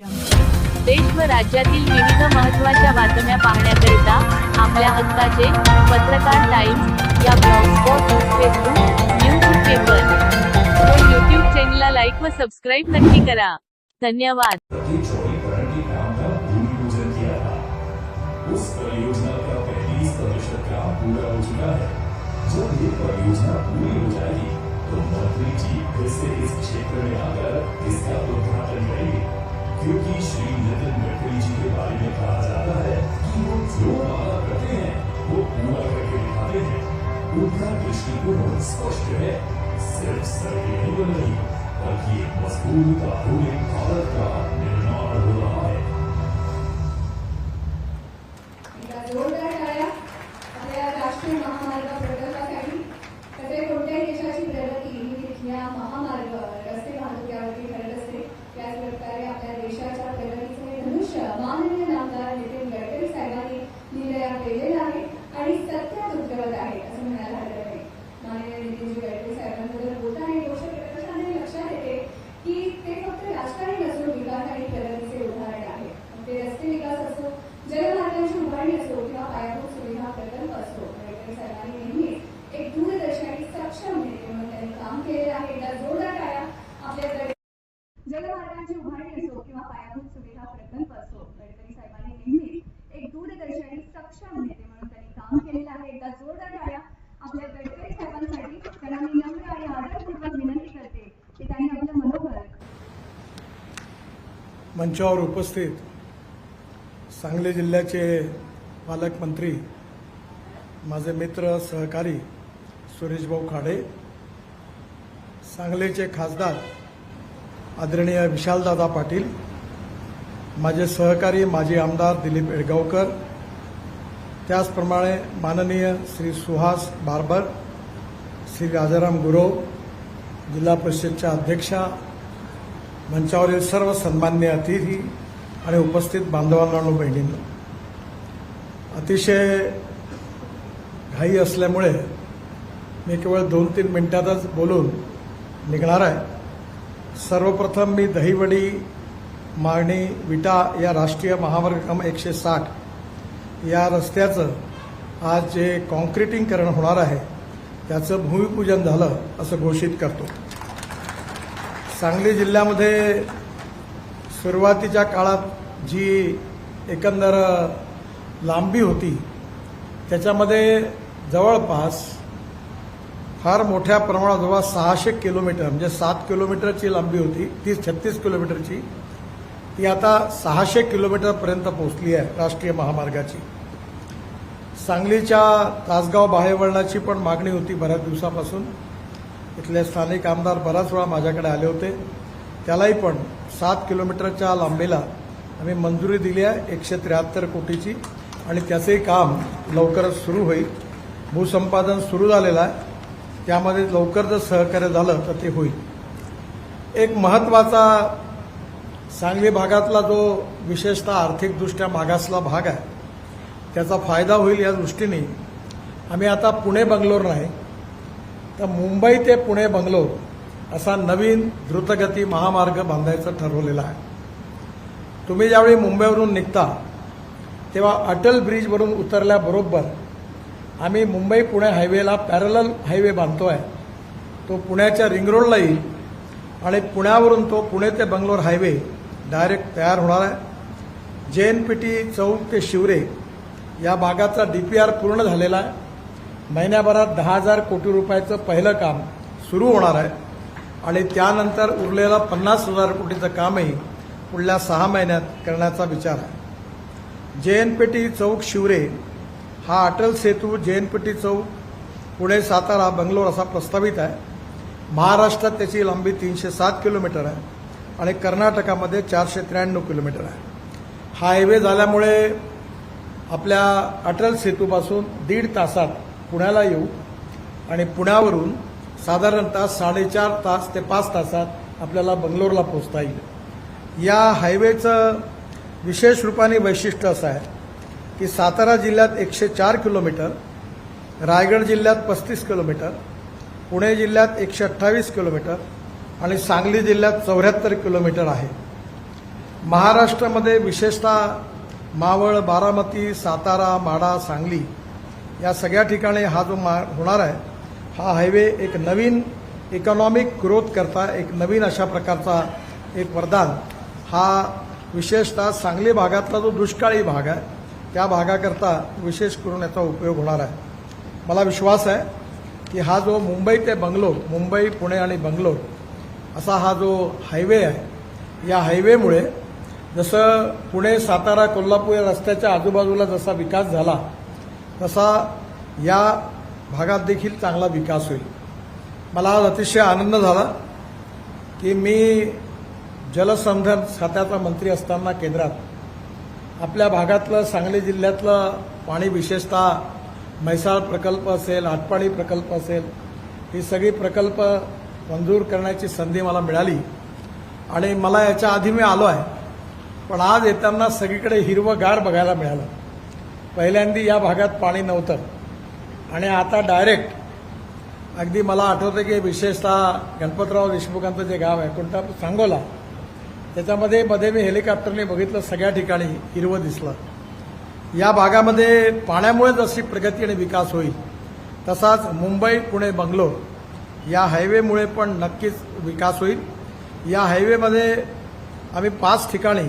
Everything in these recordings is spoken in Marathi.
देश व राज्यातील विविध महत्त्वाच्या बातम्या पाहण्याकरिता आपल्या हक्काचे पत्रकार टाइम्स या ब्लॉगस्पॉट फेसबुक न्यूज पेपर. व यूट्यूब चॅनलला लाईक व सबस्क्राईब नक्की करा. धन्यवाद. क्योंकि श्री नितिन गडकरी जी के बारे में कहा जाता है कि वो जो वादा करते हैं, वो पूरा करके दिखाते हैं। उनका दृष्टिकोण स्पष्ट है, सिर्फ़ सड़कें नहीं बन रही, बल्कि एक मज़बूत आधुनिक भारत का हे धनुष्य मंचावर उपस्थित सांगली जिल्ह्याचे पालकमंत्री माझे मित्र सहकारी सुरेशभाऊ खाडे सांगलीचे खासदार आदरणीय विशालदादा पाटील माझे सहकारी माजी आमदार दिलीप एडगावकर त्याचप्रमाणे माननीय श्री सुहास बारबर श्री राजाराम गुरव जिल्हा परिषदच्या अध्यक्षा मंचावरील सर्व सन्मान्य अतिथी आणि उपस्थित बांधवांना बहिणींना अतिशय घाई असल्यामुळे मी केवळ दोन तीन मिनिटातच बोलून निघणार आहे. सर्वप्रथम मी दहीवडी मागणी विटा या राष्ट्रीय महामार्ग क्रमांक एकशे साठ या रस्त्याचं आज जे कॉन्क्रिटीकरण होणार आहे त्याचं भूमिपूजन झालं असं घोषित करतो. सांगली जिल्ह्यामध्ये सुरुवातीच्या काळात जी एकंदर लांबी होती त्याच्यामध्ये जवळपास फार मोठ्या प्रमाणात जवळ सहाशे किलोमीटर म्हणजे सात किलोमीटरची लांबी होती तीस छत्तीस किलोमीटरची ती आता सहाशे किलोमीटरपर्यंत पोहोचली आहे राष्ट्रीय महामार्गाची. सांगलीच्या तासगाव बाहेवळणाची पण मागणी होती बऱ्याच दिवसापासून. इथले स्थानिक आमदार बराच वेळा माझ्याकडे आले होते. त्यालाही पण सात किलोमीटरच्या लांबीला आम्ही मंजुरी दिली आहे एकशे त्र्याहत्तर कोटीची आणि त्याचंही काम लवकरच सुरू होईल. भूसंपादन सुरू झालेलं आहे. त्यामध्ये लवकर जर सहकार्य झालं तर ते होईल. एक महत्त्वाचा सांगली भागातला जो विशेषतः आर्थिकदृष्ट्या मागासला भाग आहे त्याचा फायदा होईल या दृष्टीने. आम्ही आता पुणे बंगलोर नाही. तर मुंबई ते पुणे बंगलोर असा नवीन द्रुतगती महामार्ग बांधायचं ठरवलेला आहे. तुम्ही ज्यावेळी मुंबईवरून निघता तेव्हा अटल ब्रिजवरून उतरल्याबरोबर आम्ही मुंबई पुणे हायवेला पॅरलल हायवे बांधतो आहे तो पुण्याच्या रिंगरोडला येईल आणि पुण्यावरून तो पुणे ते बंगलोर हायवे डायरेक्ट तयार होणार आहे. जे एन पी टी चौक ते शिवरे या भागाचा डी पी आर पूर्ण झालेला आहे. महिन्याभरात दहा हजार कोटी रुपयाचं पहिलं काम सुरू होणार आहे. आणि त्यानंतर उरलेलं पन्नास हजार कोटीचं कामही पुढल्या सहा महिन्यात करण्याचा विचार आहे. जे एन पी टी चौक शिवरे हा Atal Setu J N P T चौक पुणे सातारा बंगलोर असा प्रस्तावित आहे. महाराष्ट्रात त्याची लांबी तीनशे सात किलोमीटर आहे आणि कर्नाटकामध्ये चारशे त्र्याण्णव किलोमीटर आहे. हा हायवे झाल्यामुळे आपल्या अटल सेतूपासून दीड तासात पुण्याला येऊ आणि पुण्यावरून साधारणतः साडेचार तास ते पाच तासात आपल्याला बंगलोरला पोचता येईल. या हायवेचं विशेष रूपाने वैशिष्ट्य असं आहे की सातारा जिल्ह्यात एकशे चार किलोमीटर रायगड जिल्ह्यात पस्तीस किलोमीटर पुणे जिल्ह्यात एकशे अठ्ठावीस किलोमीटर आणि सांगली जिल्ह्यात चौऱ्याहत्तर किलोमीटर आहे. महाराष्ट्रामध्ये विशेषतः मावळ बारामती सातारा माडा सांगली या सगळ्या ठिकाणी हा जो मा होणार आहे हा हायवे एक नवीन इकॉनॉमिक ग्रोथ करता एक नवीन अशा प्रकारचा एक वरदान. हा विशेषतः सांगली भागातला जो दुष्काळी भाग आहे त्या भागाकरता विशेष करून याचा उपयोग होणार आहे. मला विश्वास आहे की हा जो मुंबई ते बंगलोर मुंबई पुणे आणि बंगलोर असा हा जो हायवे आहे या हायवेमुळे जसं पुणे सातारा कोल्हापूर या रस्त्याच्या आजूबाजूला जसा विकास झाला तसा या भागात देखील चांगला विकास होईल. मला आज अतिशय आनंद झाला की मी जलसंधारण खात्याचा मंत्री असताना केंद्रात आपल्या भागातलं सांगली जिल्ह्यातलं पाणी विशेषतः म्हैसाळ प्रकल्प असेल आटपाडी प्रकल्प असेल ही सगळी प्रकल्प मंजूर करण्याची संधी मला मिळाली. आणि मला याच्या आधी मी आलो आहे. पण आज येताना सगळीकडे हिरवंगार बघायला मिळालं. पहिल्यांदी या भागात पाणी नव्हतं. आणि आता डायरेक्ट अगदी मला आठवतं की विशेषतः गणपतराव देशमुखांचं जे गाव आहे कोणता सांगोला त्याच्यामध्ये मध्ये मी हेलिकॉप्टरने बघितलं सगळ्या ठिकाणी हिरवं दिसलं. या भागामध्ये पाण्यामुळे जशी प्रगती आणि विकास होईल. तसाच मुंबई पुणे बंगलोर या हायवेमुळे पण नक्कीच विकास होईल. या हायवेमध्ये आम्ही पाच ठिकाणी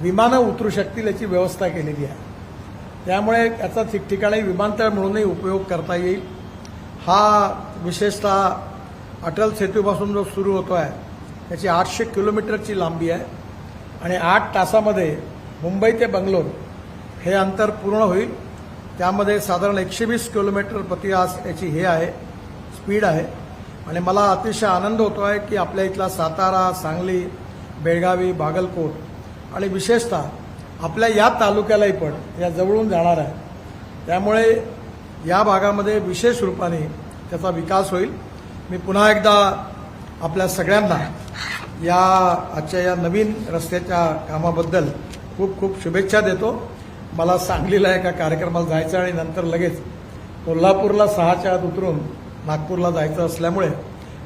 विमानं उतरू शकतील याची व्यवस्था केलेली आहे. त्यामुळे याचा ठिकठिकाणी विमानतळ म्हणूनही उपयोग करता येईल. हा विशेषतः अटल सेतूपासून जो सुरू होतो आहे त्याची आठशे किलोमीटरची लांबी आहे आणि आठ तासामध्ये मुंबई ते बंगलोर हे अंतर पूर्ण होईल. त्यामध्ये साधारण एकशे वीस किलोमीटर प्रति तास याची हे आहे स्पीड आहे. आणि मला अतिशय आनंद होतो आहे की आपल्या इथला सातारा सांगली बेळगावी बागलकोट आणि विशेषतः आपल्या या तालुक्यालाही पण या जवळून जाणार आहे. त्यामुळे या भागामध्ये विशेष रूपाने त्याचा विकास होईल. मी पुन्हा एकदा आपल्या सगळ्यांना या आजच्या या नवीन रस्त्याच्या कामाबद्दल खूप खूप शुभेच्छा देतो. मला सांगलीला एका कार्यक्रमाला जायचं आणि नंतर लगेच कोल्हापूरला सहाच्या आत उतरून नागपूरला जायचं असल्यामुळे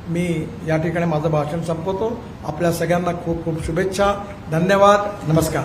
मी या ठिकाणी माझं भाषण संपवतो. आपल्या सगळ्यांना खूप खूप शुभेच्छा. धन्यवाद. नमस्कार.